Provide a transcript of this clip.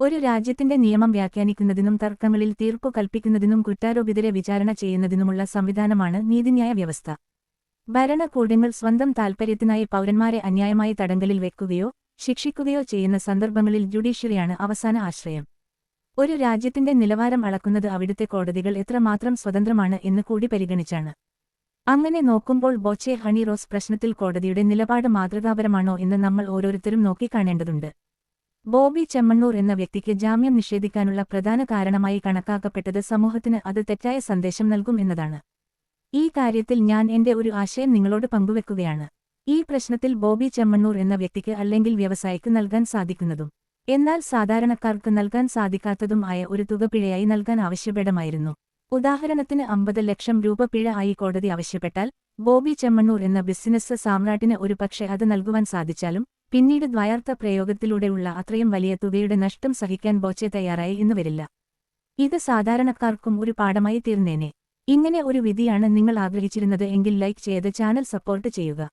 ഒരു രാജ്യത്തിന്റെ നിയമം വ്യാഖ്യാനിക്കുന്നതിനും തർക്കങ്ങളിൽ തീർപ്പു കൽപ്പിക്കുന്നതിനും കുറ്റാരോപിതരെ വിചാരണ ചെയ്യുന്നതിനുമുള്ള സംവിധാനമാണ് നീതിന്യായ വ്യവസ്ഥ. ഭരണകൂടങ്ങൾ സ്വന്തം താൽപര്യത്തിനായി പൗരന്മാരെ അന്യായമായി തടങ്കലിൽ വെക്കുകയോ ശിക്ഷിക്കുകയോ ചെയ്യുന്ന സന്ദർഭങ്ങളിൽ ജുഡീഷ്യറിയാണ് അവസാന ആശ്രയം. ഒരു രാജ്യത്തിന്റെ നിലവാരം അളക്കുന്നത് അവിടുത്തെ കോടതികൾ എത്രമാത്രം സ്വതന്ത്രമാണ് എന്ന് കൂടി പരിഗണിച്ചാണ്. അങ്ങനെ നോക്കുമ്പോൾ ബോച്ചെ ഹണി റോസ് പ്രശ്നത്തിൽ കോടതിയുടെ നിലപാട് മാതൃകാപരമാണോ എന്ന് നമ്മൾ ഓരോരുത്തരും നോക്കിക്കാണേണ്ടതുണ്ട്. ബോബി ചെമ്മണ്ണൂർ എന്ന വ്യക്തിക്ക് ജാമ്യം നിഷേധിക്കാനുള്ള പ്രധാന കാരണമായി കണക്കാക്കപ്പെട്ടത് സമൂഹത്തിന് അത് തെറ്റായ സന്ദേശം നൽകും എന്നതാണ്. ഈ കാര്യത്തിൽ ഞാൻ എന്റെ ഒരു ആശയം നിങ്ങളോട് പങ്കുവെക്കുകയാണ്. ഈ പ്രശ്നത്തിൽ ബോബി ചെമ്മണ്ണൂർ എന്ന വ്യക്തിക്ക് അല്ലെങ്കിൽ വ്യവസായിക്ക് നൽകാൻ സാധിക്കുന്നതും എന്നാൽ സാധാരണക്കാർക്ക് നൽകാൻ സാധിക്കാത്തതും ആയ ഒരു തുക പിഴയായി നൽകാൻ ആവശ്യപ്പെടമായിരുന്നു ഉദാഹരണത്തിന് അമ്പത് ലക്ഷം രൂപ പിഴ ആയി കോടതി ആവശ്യപ്പെട്ടാൽ ബോബി ചെമ്മണ്ണൂർ എന്ന ബിസിനസ് സാമ്രാട്ടിന് ഒരുപക്ഷെ അത് നൽകുവാൻ സാധിച്ചാലും പിന്നീട് ദ്വയാർത്ഥ പ്രയോഗത്തിലൂടെയുള്ള അത്രയും വലിയ തുകയുടെ നഷ്ടം സഹിക്കാൻ ബോച്ചെ തയ്യാറായി എന്ന് വരില്ല. ഇത് സാധാരണക്കാർക്കും ഒരു പാഠമായി തീർന്നേനെ. ഇങ്ങനെ ഒരു വിധിയാണ് നിങ്ങൾ ആഗ്രഹിച്ചിരുന്നത് എങ്കിൽ ലൈക്ക് ചെയ്ത് ചാനൽ സപ്പോർട്ട് ചെയ്യുക.